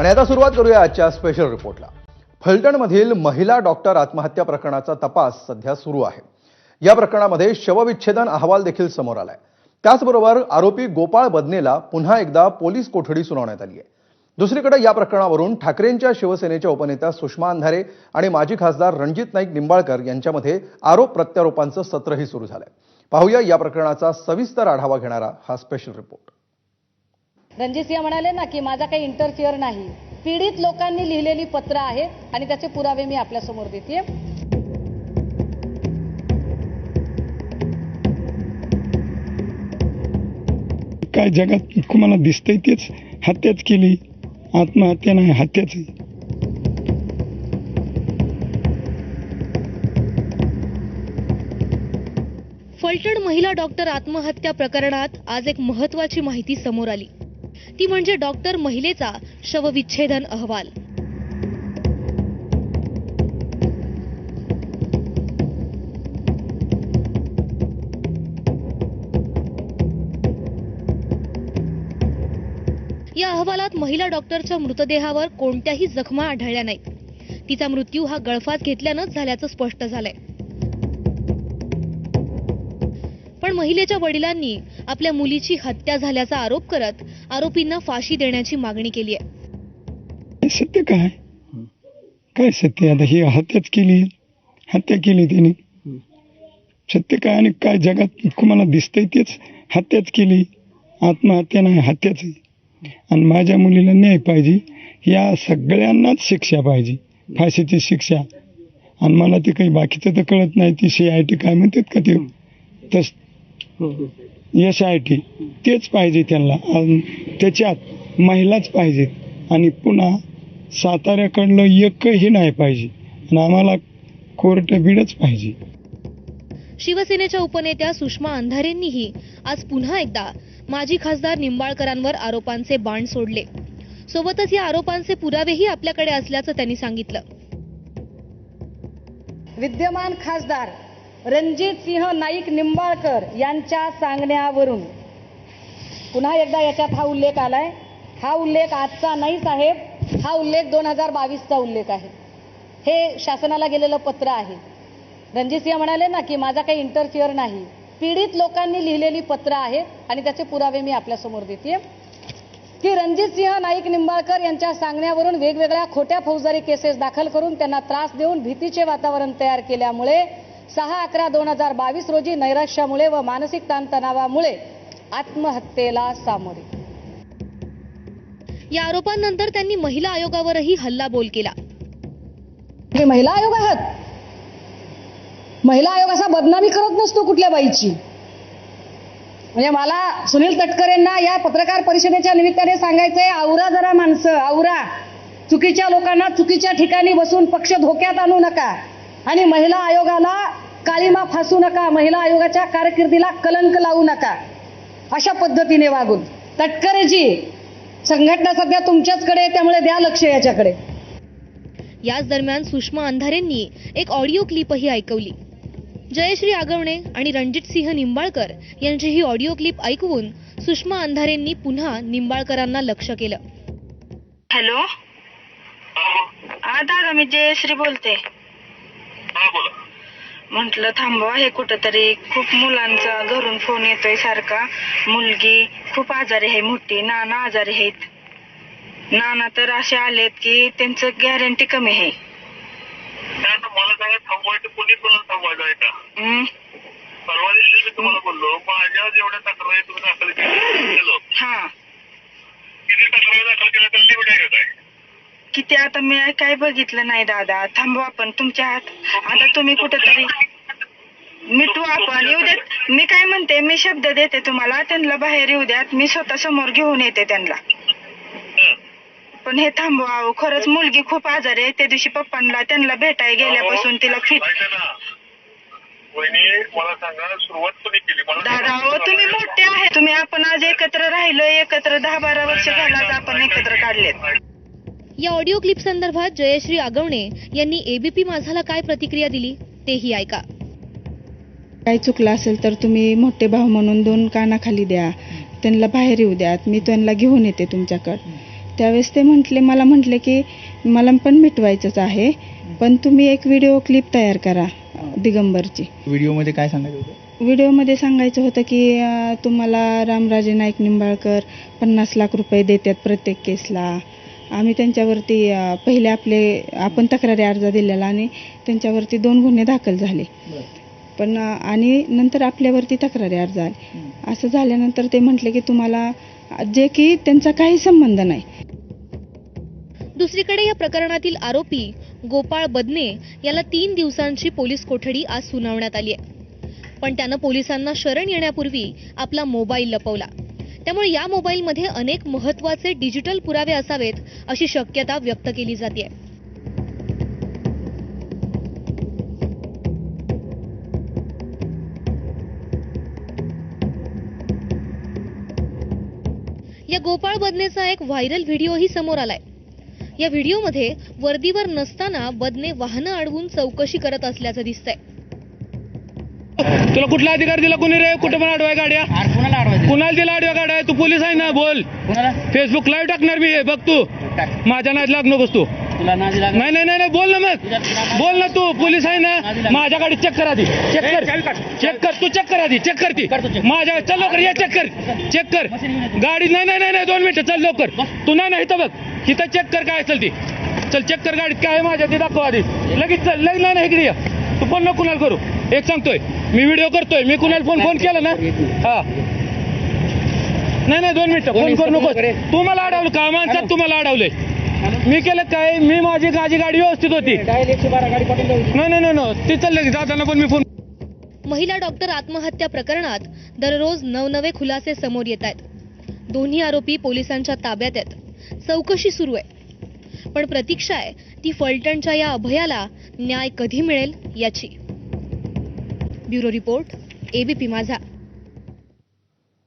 आणि आता सुरुवात करूया आजच्या स्पेशल रिपोर्टला फलटणमधील महिला डॉक्टर आत्महत्या प्रकरणाचा तपास सध्या सुरू आहे. या प्रकरणामध्ये शवविच्छेदन अहवाल देखील समोर आलाय. त्याचबरोबर आरोपी गोपाळ बदनेला पुन्हा एकदा पोलीस कोठडी सुनावण्यात आली आहे दुसरीकडे या प्रकरणावरून ठाकरेंच्या शिवसेनेच्या उपनेत्या सुषमा अंधारे आणि माजी खासदार रणजित नाईक निंबाळकर यांच्यामध्ये आरोप प्रत्यारोपांचं सत्रही सुरू झालंय. पाहूया या प्रकरणाचा सविस्तर आढावा घेणारा हा स्पेशल रिपोर्ट रणजित सिंह म्हणाले ना की माझा काही इंटरफिअर नाही. पीडित लोकांनी लिहिलेली पत्र आहेत आणि त्याचे पुरावे मी आपल्यासमोर देते. काय जगात तुम्हाला दिसतंय तेच? हत्याच केली. आत्महत्या नाही हत्याच. फलटण महिला डॉक्टर आत्महत्या प्रकरणात आज एक महत्वाची माहिती समोर आली. ती म्हणजे डॉक्टर महिलेचा शवविच्छेदन अहवाल. या अहवालात महिला डॉक्टरच्या मृतदेहावर कोणत्याही जखमा आढळल्या नाहीत. तिचा मृत्यू हा गळफास घेतल्यानंच झाल्याचं स्पष्ट झालंय. महिलेच्या वडिलांनी आपल्या मुलीची हत्या झाल्याचा आरोप करत आरोपींना फाशी देण्याची मागणी केली आहे. सत्य काय? काय सत्य? आता ही हत्याच केली. हत्या केली तिने सत्य काय आणि काय जगात तुम्हाला दिसतंय तेच? हत्याच केली. आत्महत्या नाही हत्याच आणि माझ्या मुलीला न्याय पाहिजे. या सगळ्यांनाच शिक्षा पाहिजे. फाशीची शिक्षा. आणि मला ते काही बाकीचं तर कळत नाही. ती सी आय टी काय म्हणतात का ते? तस एस आय टी तेच पाहिजे त्यांना. त्याच्यात महिलाच पाहिजेत आणि पुन्हा साताऱ्याकडलं एकही नाही पाहिजे. आणि आम्हाला कोर्ट बीडच पाहिजे. शिवसेनेच्या उपनेत्या सुषमा अंधारेंनीही आज पुन्हा एकदा माजी खासदार निंबाळकरांवर आरोपांचे बाण सोडले. सोबतच या आरोपांचे पुरावेही आपल्याकडे असल्याचं त्यांनी सांगितलं. विद्यमान खासदार रणजित सिंह नाईक निंबाळकर यांच्या सांगण्यावरून. पुन्हा एकदा याच्यात हा उल्लेख आलाय. हा उल्लेख आजचा नाही साहेब. हा उल्लेख दोन हजार बावीसचा उल्लेख आहे. हे शासनाला गेलेलं पत्र आहे. रणजित सिंह म्हणाले ना की माझा काही इंटरफिअर नाही. पीडित लोकांनी लिहिलेली पत्र आहेत आणि त्याचे पुरावे मी आपल्यासमोर देते की रणजित सिंह नाईक निंबाळकर यांच्या सांगण्यावरून वेगवेगळ्या खोट्या फौजदारी केसेस दाखल करून त्यांना त्रास देऊन भीतीचे वातावरण तयार केल्यामुळे सहा अकरा दोन हजार बावीस रोजी नैराश्यामुळे व मानसिक ताणतणावामुळे आत्महत्येला सामोरे. या आरोपांनंतर त्यांनी महिला आयोगावरही हल्लाबोल केला. तुम्ही महिला आयोग आहात. महिला आयोग असा बदनामी करत नसतो कुठल्या बाईची. म्हणजे मला सुनील तटकरेंना या पत्रकार परिषदेच्या निमित्ताने सांगायचंय आवरा जरा माणसं आवरा. चुकीच्या लोकांना चुकीच्या ठिकाणी बसून पक्ष धोक्यात आणू नका. आणि महिला आयोगाला काळीमा फासू नका महिला आयोगाच्या कारकिर्दीला कलंक लावू नका. अशा पद्धतीने वागून. तटकरेजी संघटना सध्या तुमच्याचकडे आहे त्यामुळे द्या लक्ष याच्याकडे. याच दरम्यान सुषमा अंधारेंनी एक ऑडिओ क्लिपही ऐकवली. जयश्री आगवणे आणि रणजित सिंह निंबाळकर यांची ही ऑडिओ क्लिप ऐकवून सुषमा अंधारेंनी पुन्हा निंबाळकरांना लक्ष केलं. हॅलो? हा दादा मी जयश्री बोलते. म्हटलं थांबवा हे कुठंतरी खूप मुलांचा घरून फोन येतोय सारखा. मुलगी खूप आजारी आहे मोठी. नाना आजारी आहेत. नाना तर असे आलेत की त्यांचं गॅरंटी कमी आहे. आता मला सांगा थांबवायचं कोणी थांबवायचं आहे का? परवा दिवशी मी तुम्हाला बोललो माझ्या जेवढ्या तक्रारी तुम्ही दाखल केलं. हा. किती तक्रारी दाखल केल्या तर लिमिट आहे. किती आता मी काय बघितलं नाही दादा. थांबवा पण तुमच्या हात. आता तुम्ही कुठेतरी मिटू आपण येऊ देत. मी काय म्हणते मी शब्द देते तुम्हाला. त्यांना बाहेर येऊ द्यात मी स्वतः समोर घेऊन येते त्यांना. पण हे थांबवा. खरंच मुलगी खूप आजारी आहे. त्या दिवशी पप्पांना त्यांना भेटाय गेल्यापासून तिला फिट दादा अहो तुम्ही मोठे आहे. तुम्ही आपण आज एकत्र राहिलो एकत्र दहा बारा वर्ष झाला आपण एकत्र काढलेत. या ऑडिओ क्लिप संदर्भात जयश्री आगवणे यांनी एबीपी माझाला काय प्रतिक्रिया दिली तेही ऐका. काही चुकलं असेल तर तुम्ही मोठे भाऊ म्हणून दोन कानाखाली द्या. त्यांना बाहेर येऊ द्यात. मी त्यांना घेऊन येते तुमच्याकडं. त्यावेळेस ते म्हटले मला म्हटले की मला पण मिटवायचंच आहे पण तुम्ही एक व्हिडिओ क्लिप तयार करा दिगंबरची. व्हिडिओमध्ये काय सांगायचं होतं? व्हिडिओमध्ये सांगायचं होतं की अं, तुम्हाला रामराजे नाईक निंबाळकर पन्नास लाख रुपये देतात प्रत्येक केसला. आम्ही त्यांच्यावरती पहिले आपले आपण तक्रारी अर्ज दिलेला आणि त्यांच्यावरती दोन गुन्हे दाखल झाले. पण आणि नंतर आपल्यावरती तक्रारी अर्ज आले. असं झाल्यानंतर ते म्हटले की तुम्हाला जे की त्यांचा काही संबंध नाही. दुसरीकडे या प्रकरणातील आरोपी गोपाळ बदने याला तीन दिवसांची पोलीस कोठडी आज सुनावण्यात आली आहे. पण त्यानं पोलिसांना शरण येण्यापूर्वी आपला मोबाईल लपवला. त्यामुळे या मोबाईलमध्ये अनेक महत्त्वाचे डिजिटल पुरावे असावेत अशी शक्यता व्यक्त केली जाते या गोपाळ बदनेचा एक व्हायरल व्हिडिओही समोर आलाय. या व्हिडिओमध्ये वर्दीवर नसताना बदने वाहनं अडवून चौकशी करत असल्याचं दिसतंय. तुला कुठला अधिकार दिला कोणी रे? कुठे पण अडवाय गाड्या. कुणाला दिला? अडव्या गाड्या? तू पोलीस आहे ना बोल. फेसबुक लाईव्ह टाकणार मी हे बघ तू. माझ्या नाद लाग नकोस तू. नाही नाही नाही नाही, बोल ना मग. बोल ना तू पोलीस आहे ना. माझ्या गाडी चेक कर आधी. चेक कर. चेक कर तू चेक कर आधी. चेक कर ती. माझ्या चल लवकर ये चेक कर. चेक कर. गाडी नाही नाही नाही नाही, दोन मिनिटं चल लवकर. तू नाही नाही इथं बघ. इथं चेक कर काय असेल ती. चल चेक कर गाडीत काय आहे माझ्या ते दाखव आधी. लगेच चल लगेच नाही नाही इकडे ये. तू फोन नको कुणाला करू. एक सांगतोय मी व्हिडिओ करतोय मी कुणाला फोन फोन केला ना? हा. नाही नाही दोन मिनिटं फोन करू नको तुम्हाला मला अडवलं का माणसात तुम्हाला अडवलंय. मी केलं काय? मी माझी माझी गाडी व्यवस्थित होती. नाही नाही नाही नाही. ती चालले जाताना पण मी फोन महिला डॉक्टर आत्महत्या प्रकरणात दररोज नवनवे खुलासे समोर येत आहेत. दोन्ही आरोपी पोलिसांच्या ताब्यात आहेत. चौकशी सुरू आहे. पण प्रतीक्षा आहे ती फलटणच्या या अभयाला न्याय कधी मिळेल याची. ब्युरो रिपोर्ट एबीपी माझा.